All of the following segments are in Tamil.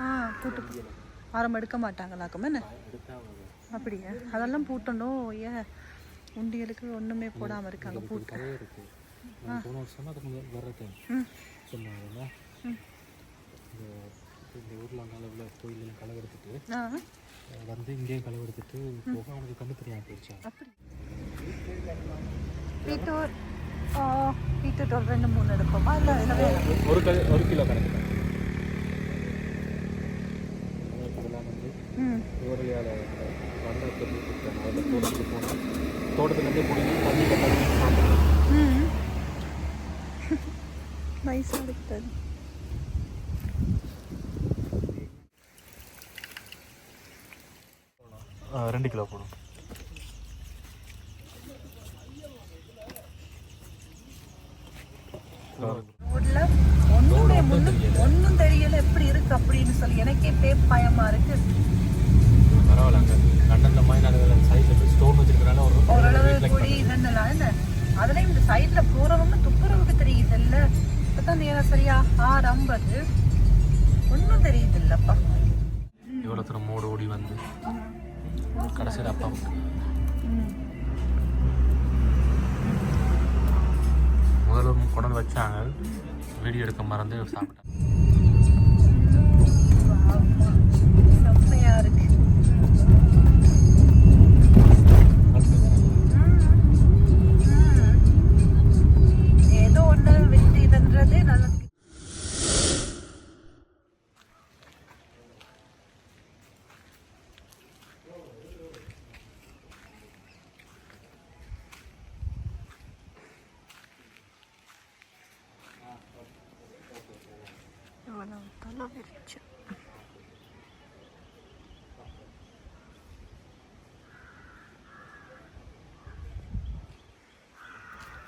ஆ பூட்டு போ- ஆரம் எடுக்க மாட்டாங்களாக்கும் என்ன? அப்படியா? அதெல்லாம் பூட்டணும். ஏன் உண்டியலுக்கு ஒன்றுமே போடாமல் இருக்காங்க பூட்டு. போன வருஷமா டைம் சொன்னாங்க ம். இந்த ஊரில் அங்கே கோயிலையும் களை எடுத்துட்டு ஆ. அஹ் வந்து இங்கேயும் களை எடுத்துட்டு போக அவனுக்கு கண்ணு தெரியாமல் போயிடுச்சான் அப்படி ஒரு ரெண்டு மூணு எடுப்போமா? இல்லை என்ன வேணும் ஒரு ஒரு கிலோ கணக்கு. தோட்டத்துலேருந்தே பிடிங்கி சாப்பிடுவோம். ம். நைஸாக இருக்குது ரெண்டு கிலோ போடும் ஐம்பது ஒன்றும் தெரியுது இல்லப்பா தூரம் மோடு ஓடி வந்து கடைசியில் அப்பா முதல்ல கொண்டு வந்து வச்சாங்க. வீடியோ எடுக்க மறந்து சாப்பிட்டேன். செம்மையா இருக்கு. ஏதோ ஒண்ணு விட்டு இதுன்றது நல்லது അമ്മ വരച്ചു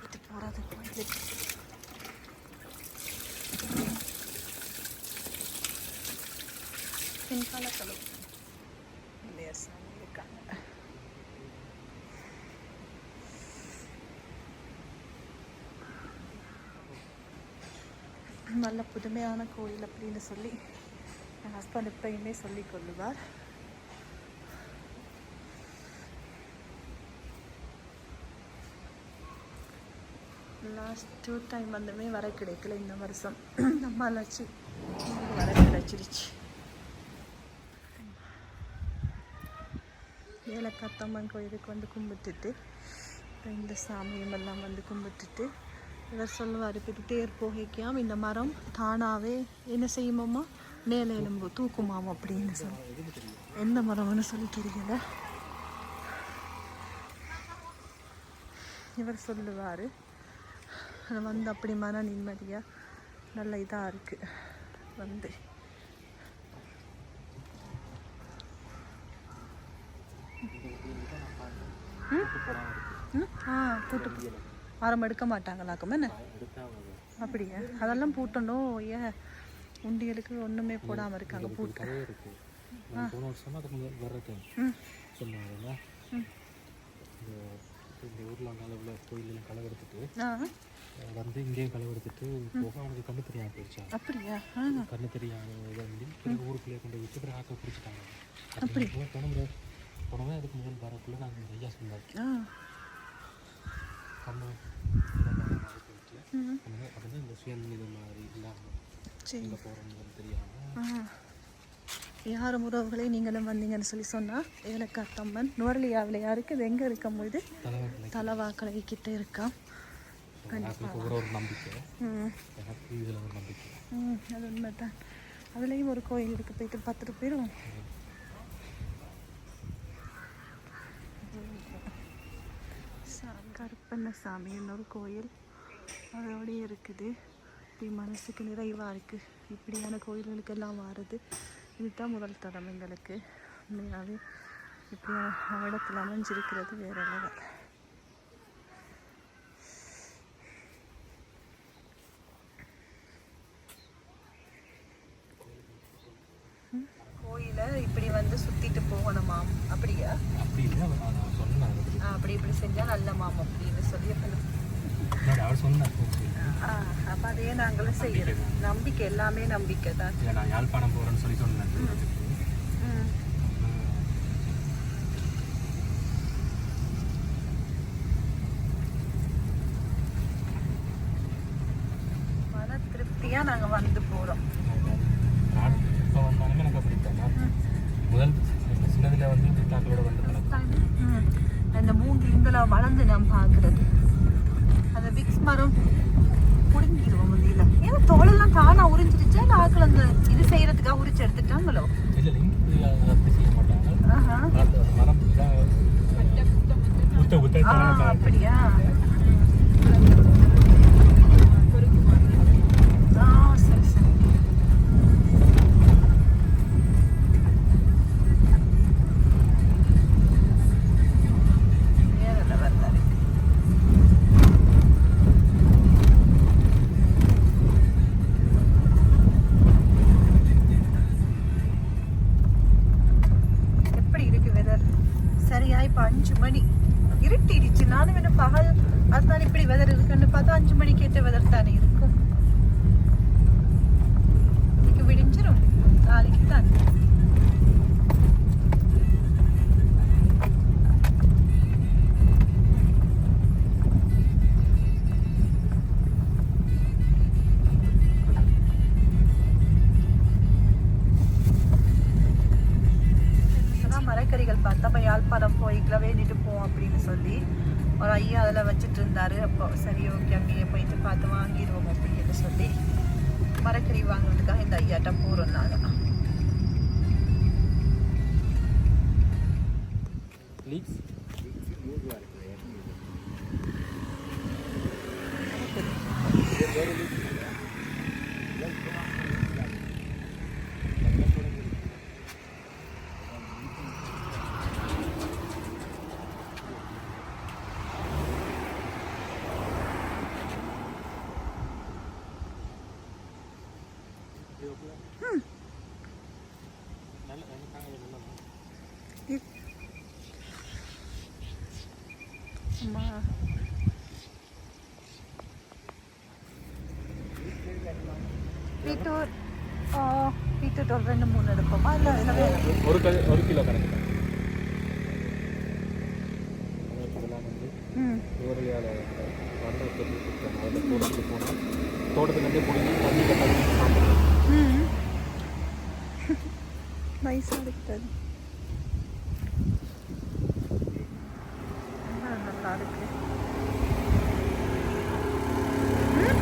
ഇത് പോറാതെ പോയി പിൻകാലക്കളും உண்மையான கோயில் அப்படின்னு சொல்லி என் ஹஸ்பண்ட் எப்பயுமே சொல்லி கொள்ளுவார். லாஸ்ட் டூ டைம் வந்துமே வர கிடைக்கல இந்த வருஷம். நம்மளாச்சு வர கிடைச்சிருச்சு. வேலைக்காத்தம்மன் கோயிலுக்கு வந்து கும்பிட்டுட்டு இந்த சாமியும் எல்லாம் வந்து கும்பிட்டுட்டு இவர் சொல்லுவார் இப்போ தேர் போகைக்காம் இந்த மரம் தானாகவே என்ன செய்யுமாம்மா? மேலே எலும்பு தூக்குமாம் அப்படின்னு சொல்லி. எந்த மரம்னு சொல்லி தெரியல. இவர் சொல்லுவார் அது வந்து அப்படி மன நிம்மதியாக நல்ல இதாக இருக்குது வந்து. ஆ கூட்டு ஆரம் எடுக்க மாட்டாங்களாக்கும் என்ன? அப்படியா? அதெல்லாம் பூட்டணும். ஏன் உண்டியலுக்கு ஒன்றுமே போடாமல் இருக்காங்க பூட்டு. போன வருஷமா அதுக்கு முதல் வர்ற டைம் ம். சொன்னாங்க. இந்த ஊரில் அங்கே கோயிலையும் களை எடுத்துட்டு ஆ. அஹ் வந்து இங்கேயும் களை எடுத்துட்டு போக அவனுக்கு கண்ணு தெரியாமல் போயிடுச்சான் அப்படியா? கண்ணு தெரியாமல் இதை வந்து பிறகு ஊருக்குள்ளேயே கொண்டு விட்டு பிறகு ஆக்க பிடிச்சிட்டாங்க. அப்படி போனோம் போனவே அதுக்கு முதல் வரக்குள்ள நாங்கள் ஐயா சொன்னார். ஆ. கண்ணு அப்படின்னா இந்த சுயநிதி மாதிரி இல்லாமல் சரி எங்கே போகிறோம்னு தெரியாமல் ஆ யார் உறவுகளே நீங்களும் வந்தீங்கன்னு சொல்லி சொன்னால் ஏலக்காத்தம்மன் நுவரலியாவில் யாருக்கு இது எங்கே இருக்கும் போது தலவாக்கலை கிட்ட இருக்கா எனக்கு ஒரு நம்பிக்கை எனக்கு இதில் ஒரு நம்பிக்கை ம் அது உண்மைதான் அதுலேயும் ஒரு கோயில் இருக்கு போயிட்டு பார்த்துட்டு போயிடும் கருப்பண்ண சாமின்னு ஒரு கோயில். அதோடய இருக்குது. இப்படி மனசுக்கு நிறைவாக இருக்குது இப்படியான கோயில்களுக்கெல்லாம் வாருது. இதுதான் முதல் தரம் எங்களுக்கு. உண்மையாகவே இப்படியான இடத்துல அமைஞ்சிருக்கிறது வேற லெவல். கோயிலை இப்படி வந்து சுத்திட்டு போகணுமாம் அப்படியா? அப்படி அப்படி இப்படி செஞ்சா நல்ல மாம் அப்படின்னு சொல்லி அவர் சொன்னார் அப்ப அதே நாங்களும் செய்யறோம். நம்பிக்கை எல்லாமே நம்பிக்கை தான். நான் யாழ்ப்பாணம் போகிறேன்னு சொல்லி சொன்னேன். மன திருப்தியா நாங்க வந்து இப்போ வந்தாலுமே எனக்கு நான் முதல் சின்னதில் வந்து தாக்களோட வந்து இந்த மூன்று இங்கலா வளர்ந்து நாம் பார்க்கறது. அந்த விக்ஸ் மரம் புடுங்கிடுவோம் முடியல ஏன்னா தோலெல்லாம் தானா உறிஞ்சிருச்சா இல்லை ஆக்கள் அந்த இது செய்யறதுக்காக உரிச்சு எடுத்துட்டாங்களோ? இல்லை சரியா இப்ப அஞ்சு பார்த்தா அப்போ யாழ்ப்பாணம் வேண்டிட்டு போவோம் அப்படின்னு சொல்லி ஒரு ஐயா அதில் வச்சுட்டு இருந்தாரு. அப்போ சரி ஓகே அங்கேயே போயிட்டு பார்த்து வாங்கிடுவோம் அப்படின்னு சொல்லி மரக்கறி வாங்குறதுக்காக இந்த ஐயாட்ட போகிறோம் நாங்கள் லீக்ஸ் நல்ல நல்ல அம்மா பீட்டூர் ஆ, பீட்ரூட் ஒரு ரெண்டு மூணு எடுப்போமா இல்லை இல்லை வேணும் ஒரு கல் ஒரு கிலோ கணக்கு. தான் இதெல்லாம் வந்து ஓரையால் மண்ணை உற்பத்தி கொடுத்தாங்க அதில் தோட்டத்துக்கு போனால் தோட்டத்துலேருந்தே பிடிங்கி தண்ணி கட்டாங்க சாப்பிடுவோம் நைஸாக இருக்குது ஆ, நல்லா இருக்கு ம்.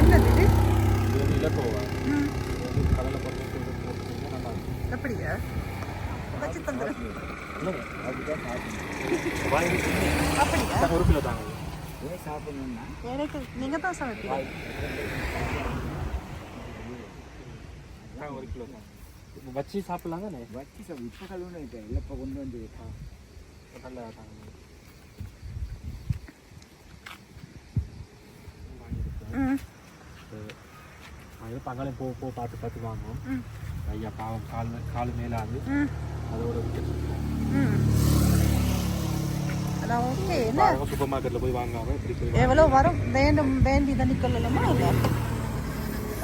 என்னது இது இது வந்து இலக்கோவா ம் இது வந்து கடலை பருப்பு போட்டு போட்டுட்டீங்கன்னா நல்லா இருக்கும் அப்படியா வச்சு தந்துடுறேன் இல்லைங்க அதுதான் அப்படியா ஒரு கிலோ தாங்க எனக்கு நீங்கள் தான் சமைப்பீங்க தாங்க ஒரு கிலோ தாங்க இப்போ வச்சு சாப்பிட்லாங்க தானே வச்சு சாப்பிடு இப்போ கழுவுன இப்போ இல்லை இப்போ கொண்டு வந்து நல்லா தாங்க ம் அது பங்காளி போ போ பார்த்து பார்த்து வாங்குவோம் ம் ஐயா பாவம் கால் கால் மேலாது அதோட ஓகே என்ன சூப்பர் மார்க்கெட்டில் போய் வாங்காம எவ்வளோ வரும் வேண்டும் வேண்டி தண்ணி கொள்ளலாமா இல்லை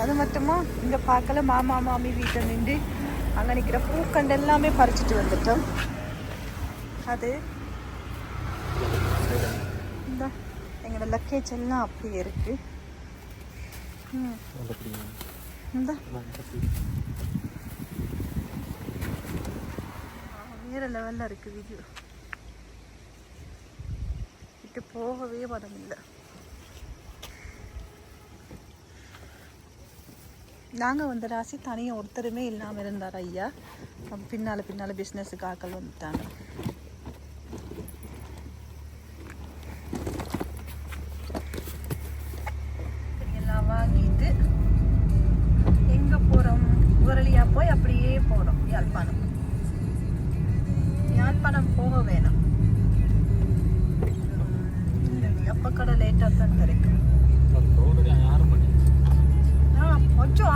அது மட்டுமா இங்கே பார்க்கல மாமா மாமி வீட்டை நின்று அங்கே நிற்கிற பூக்கண்டு எல்லாமே பறிச்சிட்டு வந்துட்டோம். அது இந்த எங்களோட லக்கேஜ் எல்லாம் அப்படியே இருக்கு. ம். இந்த. வேற லெவலில் இருக்கு வீடியோ விட்டு போகவே வரமில்லை இல்லை. நாங்கள் வந்த ராசி தனியாக ஒருத்தருமே இல்லாமல் இருந்தார் ஐயா. பின்னால் பின்னால் பிஸ்னஸுக்கு ஆக்கள் வந்துட்டாங்க.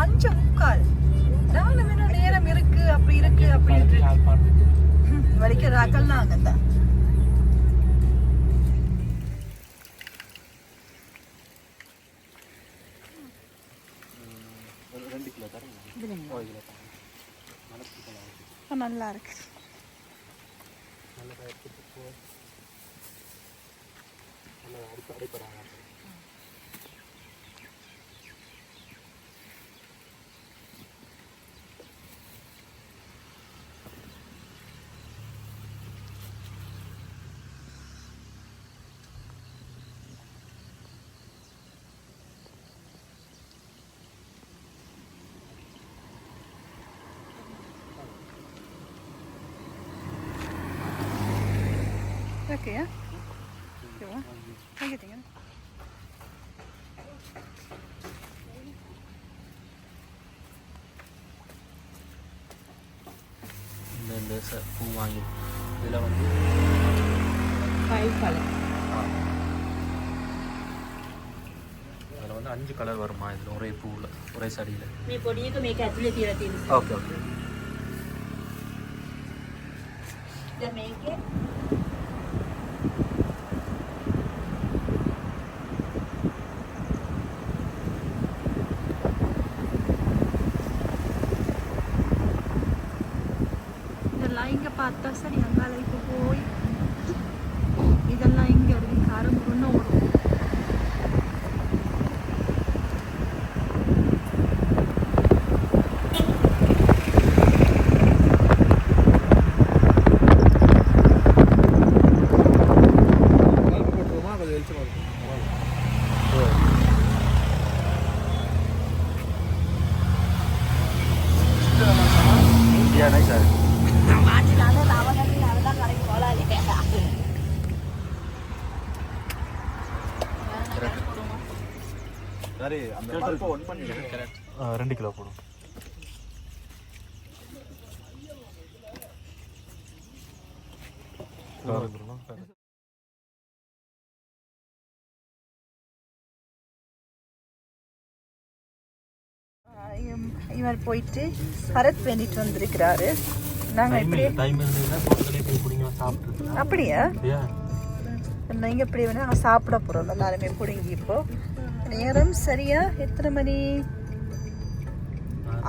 அஞ்சு முக்கால். நானும் இன்னும் நேரம் இருக்கு அப்படி இருக்கு அப்படின்ட்டு வரைக்கும் ராக்கல் நாங்க தான் நல்லா இருக்கு. நல்லா அடிப்படைப்படாங்க Okay, yeah. Di ba? Ay, tingnan. Lele sa kung wangin. Dalawa. Five pala. அதில் வந்து அஞ்சு கலர் வருமா இதில் ஒரே பூவில் ஒரே சடியில் நீ பொடியுக்கு மேய்க்கு அச்சுல தீர தீரு ஓகே ஓகே இதை மேய்க்கு ஒன் பண்ணிடுங்க கரெக்ட் ரெண்டு கிலோ போடும் இவர் போயிட்டு கரத் வேண்டிட்டு வந்திருக்கிறாரு. நாங்கள் இப்படி அப்படியா? ஏ நாங்கள் இப்படி வேணா நாங்கள் சாப்பிட போகிறோம் எல்லாருமே பிடுங்கி இப்போ. நேரம் சரியா? எத்தனை மணி?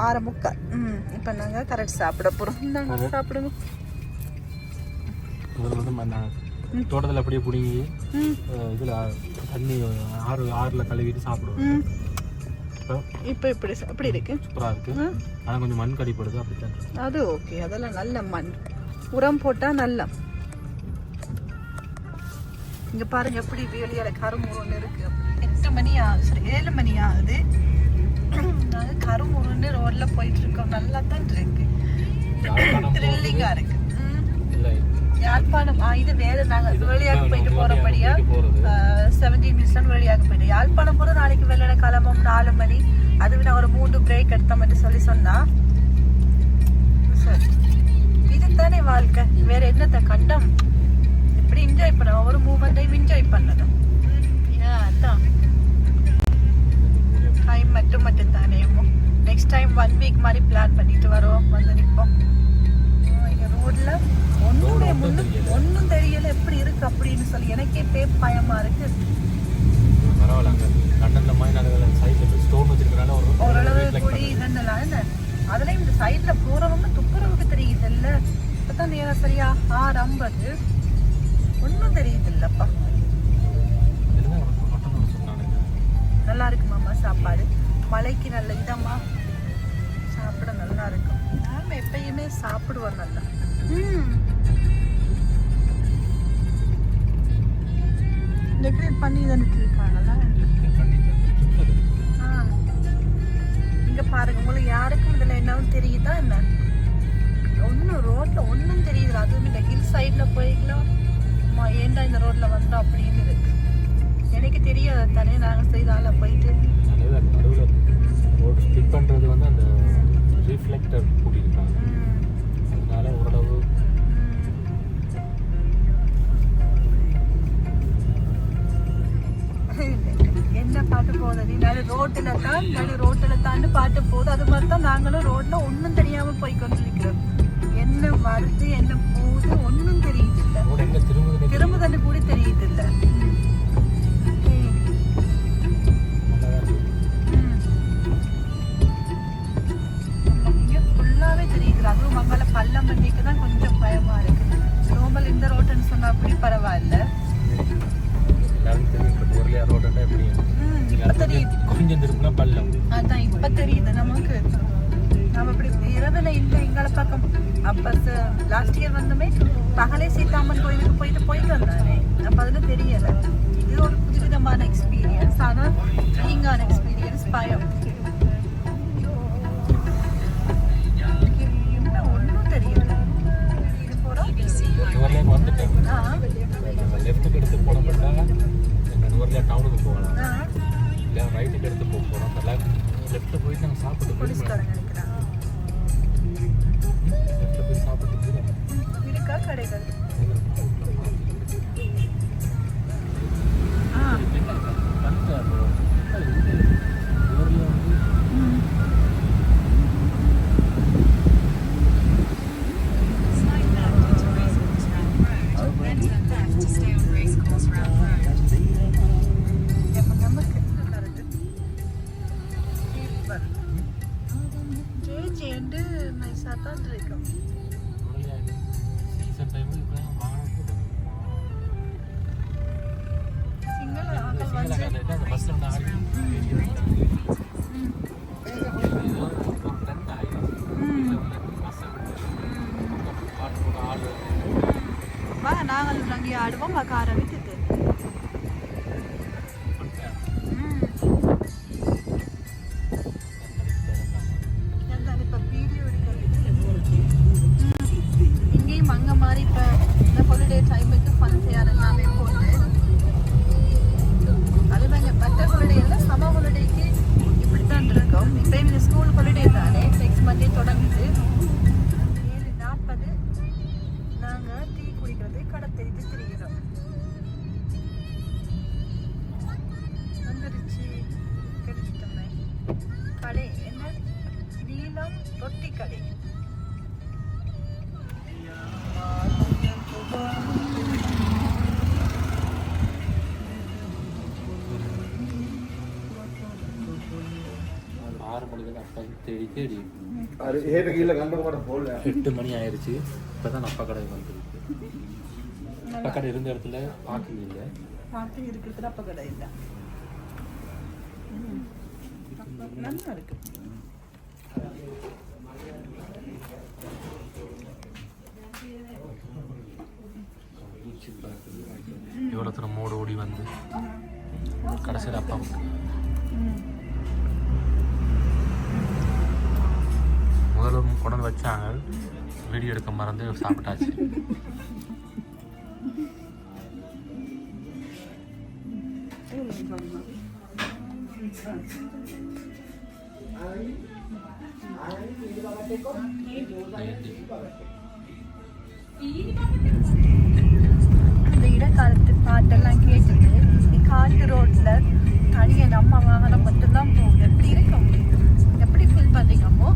ஆறு. முக்கால். ம் இப்போ நாங்கள் கரெக்ட் சாப்பிட போகிறோம் நாங்கள் சாப்பிடுங்க. தோட்டத்தில் அப்படியே பிடிங்கி இதில் தண்ணி ஆறு ஆறில் கழுவிட்டு சாப்பிடுவோம். இப்போ இப்போ இப்படி அப்படி இருக்கு. சூப்பராக இருக்குது ம். ஆனால் கொஞ்சம் மண் கடிப்படுது அப்படித்தான் இருக்கு. அது ஓகே அதெல்லாம் நல்ல மண். உரம் போட்டால் நல்ல. இங்க பாருங்க எப்படி வெளியில கருமுருன்னு இருக்கு. எட்டு மணி ஆகுது சரி ஏழு மணி ஆகுது நாங்க கருமுருன்னு ரோட்ல போயிட்டு இருக்கோம். நல்லா தான் இருக்கு. யாழ்ப்பாணம் ஆ, இது வேற நாங்க வெளியாக போயிட்டு போகிறது செவன்டீன் மினிட்ஸ் தான் வெளியாக போயிட்டு. யாழ்ப்பாணம் போற நாளைக்கு வெள்ளன கிளம்பும் நாலு மணி. அதுக்கு நான் ஒரு மூன்று பிரேக் எடுத்தோம்னு சொல்லி சொன்னா. சரி. இதுதானே வாழ்க்கை. வேற என்னத்த கண்டம்? இப்படி என்ஜாய் பண்ண ஒரு மூமெண்ட்டையும் என்ஜாய் பண்ணணும். அதான். டைம் மட்டும் மட்டும் தானே நெக்ஸ்ட் டைம் ஒன் வீக் மாதிரி பிளான் பண்ணிட்டு வரோம் வந்து நிற்போம் ரோட்ல ஒண்ணுமே முன்னும் ஒன்றும் இருக்கு அப்படின்னு சொல்லி எனக்கே பே பயமா இருக்கு. பரவாயில்ல அங்கே லண்டனில் மாதிரி சைடில் ஸ்டோன் வச்சிருக்கனால ஒரு ஓரளவு reflect கூடி இதெல்லாம் என்ன அதுலயும் இந்த சைடுல போறவங்க துப்புரவுக்கு தெரியுது இல்ல இப்பதான் நேரம் சரியா ஆறு ஐம்பது. ஒன்றும் தெரியுது இல்லப்பா நல்லா இருக்கு மாமா சாப்பாடு. மழைக்கு நல்ல இதமா. சாப்பிட நல்லா இருக்கும் நாம எப்பயுமே சாப்பிடுவோம் நல்லா. டெக்கரேட் பண்ணி தானே இருக்காங்கல்ல ஆ. இங்க பாருங்க உங்களுக்கு யாருக்கும் இதுல என்னவும் தெரியுதா என்ன? ஒன்றும் ரோட்ல ஒன்றும் தெரியுது அதுவும் இந்த ஹில் சைட்ல போய்க்கலாம். அம்மா ஏன்டா இந்த ரோட்ல வந்தோம் அப்படின்னு இருக்கு. எனக்கு தெரியாது தானே நாங்க செய்தால போயிட்டு. நடுவில். நடுவில் ஸ்கிப் பண்ணுறது வந்து அந்த ரிஃப்ளெக்டர் என்ன பாட்டு போகுது நீ நடு ரோட்டுல தான் நடு ரோட்டுல தாண்டு பாட்டு போகுது அது மாதிரி தான் நாங்களும் ரோட்ல ஒன்றும் தெரியாம போய் கொண்டிருக்கிறோம் என்ன வருது என்ன போகுது ஒன்றும் தெரியுது இல்ல ரோடு எங்கே திரும்புதுன்னு திரும்புதன்னு கூட தெரியுது இல்ல சூப்பர் ஜே ஜேண்டு நைஸாக தான் இருக்கும் நாங்கள் அங்கே ஆடுவோம் காரம் எட்டு மணி ஆயிடுச்சு இப்போ தான் அப்பா கடை வந்துருக்கு அப்பா கடை இருந்த இடத்துல பார்க்கிங் இல்லை. பார்க்கிங் இருக்கிறதுல அப்பா கடை இல்லை. நல்லா இருக்கு. எவ்வளோ தூரம் மோடு ஓடி வந்து கடைசியில் அப்பா எல்லாரும் கொண்டு வச்சாங்க. வீடியோ எடுக்க மறந்து சாப்பிட்டாச்சு. இந்த இடக்காலத்து பாட்டெல்லாம் கேட்டுட்டு காட்டு ரோட்ல தனியை நம்ம வாகனம் மட்டும்தான் போகுது. எப்படி இருக்க முடியும் pa rin ako.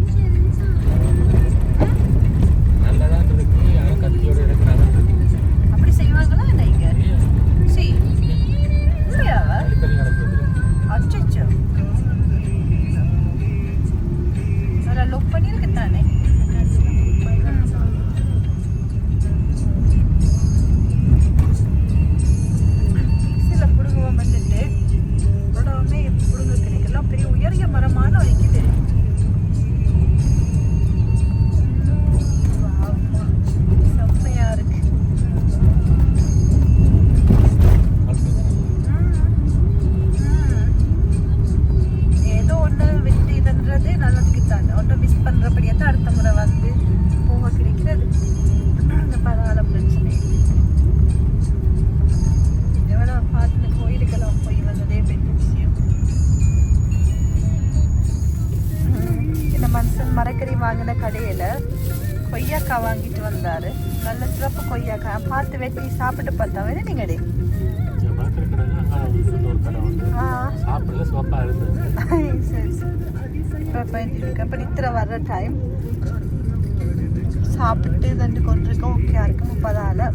வாங்கின கடையில் கொய்யாக்காய் வாங்கிட்டு வந்தார். நல்ல சிறப்பு கொய்யாக்காய் பார்த்து வெட்டி சாப்பிட்டு பார்த்தா வேணும் நீங்கள் இப்போ நித்திர வர்ற டைம் சாப்பிட்டு தண்டு கொண்டிருக்கோம். ஓகே இருக்கு முப்பதால.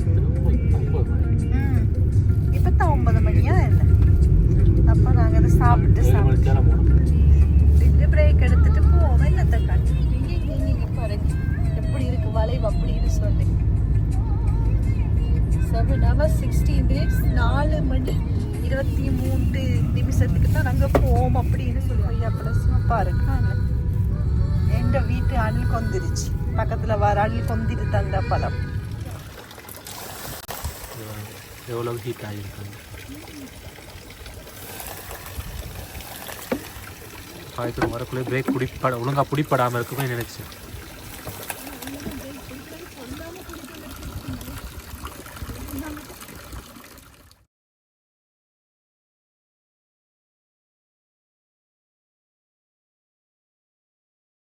இப்போ தான் ஒன்பது மணியா என்ன? அப்போ நாங்கள் அதை சாப்பிட்டு சாப்பிட்டு பிரேக் எடுத்துட்டு போவோம். என்னத்தை வளைவு அப்படின்னு சொன்னேன். செவன் ஹவர் சிக்ஸ்டி மினிட்ஸ் நாலு மணி இருபத்தி மூன்று நிமிஷத்துக்கு தான் நாங்கள் போவோம் அப்படின்னு சொல்லி ஐயா பிளஸ்மாக இருக்காங்க எங்கள் வீட்டு அணில் கொந்துருச்சு. பக்கத்தில் வர அணில் கொந்திருந்த அந்த பழம் எவ்வளோ ஹீட் ஆகியிருக்காங்க? பாய்க்கிற வரக்குள்ளே பிரேக் பிடிப்பட ஒழுங்காக பிடிப்படாமல் இருக்குமே நினச்சேன்.